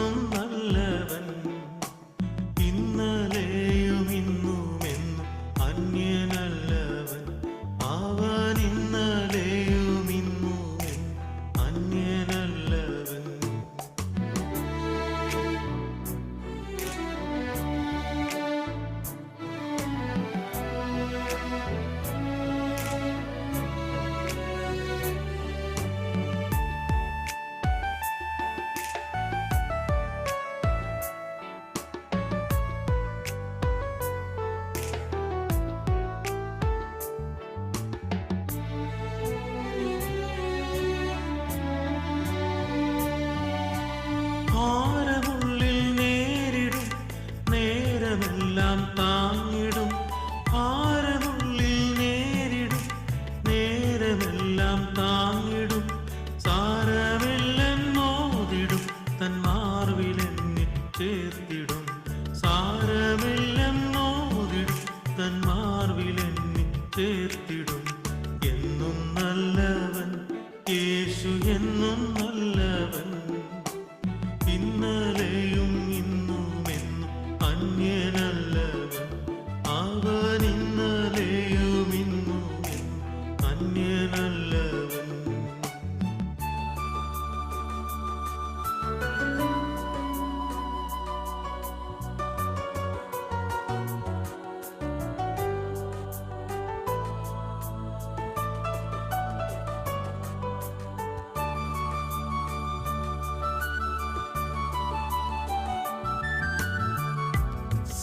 എന്നും നേരമെല്ലാം താങ്ങിടും സാരമില്ലെന്നോതിടും തൻ മാർവിലെന്നെ ചേർത്തിടും. സാരമില്ലെന്നോതിടും തൻ മാർവിലെന്നെ ചേർത്തിടും. എന്നും നല്ലവൻ യേശു എന്നും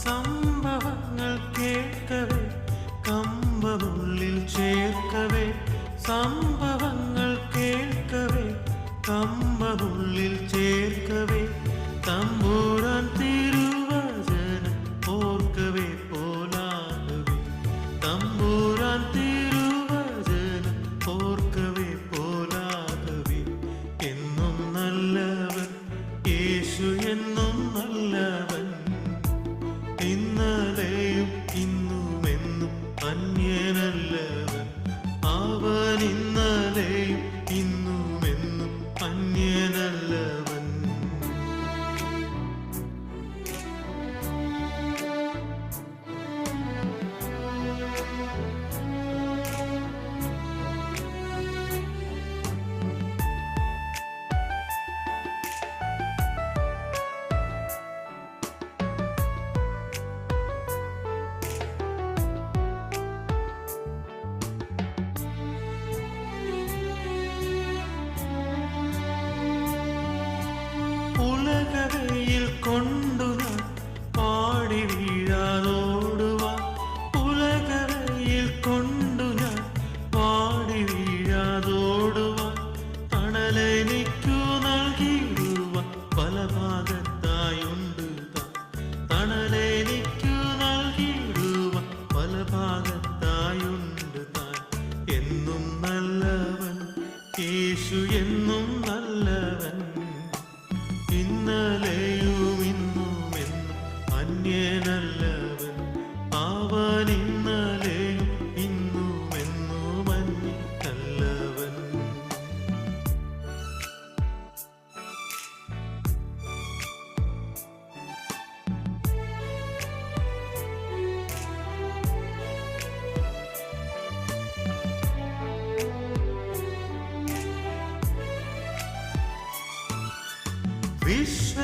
സംഭവങ്ങൾ കേൾക്കവേ കമ്പമുള്ളിൽ ചേർക്കവേ. സംഭവങ്ങൾ കേൾക്കവേ കമ്പമുള്ളിൽ ചേർക്കവേ. തമ്പൂരാൻ തിരുവചന ഓർക്കവേ പോലാകവേ. തമ്പൂരാൻ തിരുവചന ഓർക്കവേ പോലാകവേ. എന്നും നല്ലവൻ യേശു എന്നും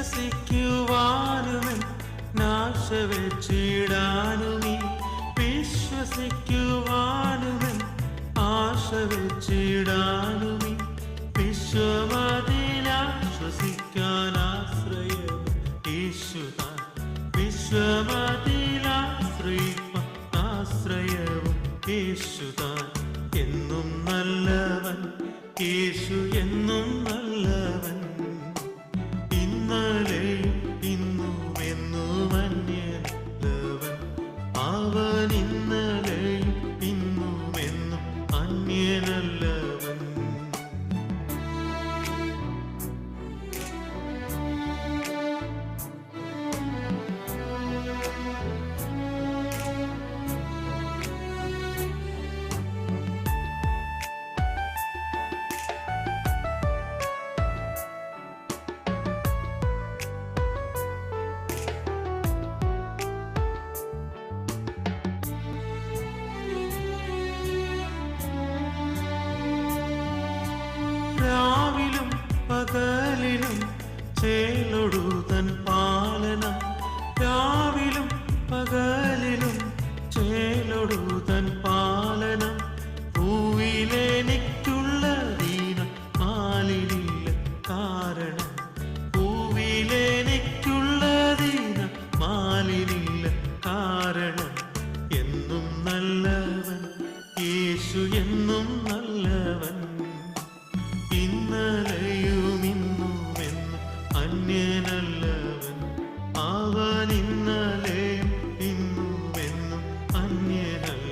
വിശ്വസിക്കുവാനുമൻ നാശ വെച്ചിടാനുമീ വിശ്വസിക്കുവാനുമൻ ആശ വെച്ചിടാനുമീ വിശ്വമതിലാശ്വസിക്കാൻ ആശ്രയം യേശുതാൻ വിശ്വമതിലാശ്രയിപ്പ ആശ്രയവും. യേശുതാൻ എന്നും നല്ലവൻ. യേശു എന്നും മലേ ചേലൊടു തൻ പാലനം രാവിലും പകലിലും ചേലൊടു തൻ പാലനം. പൂവിലെനിക്കുള്ള ദീന മാലിനില്ല കാരണം പൂവിലെനിക്കുള്ള ദീന മാലിനില്ല കാരണം. എന്നും നല്ലവൻ യേശു എന്നും നല്ലവൻ. ये रंग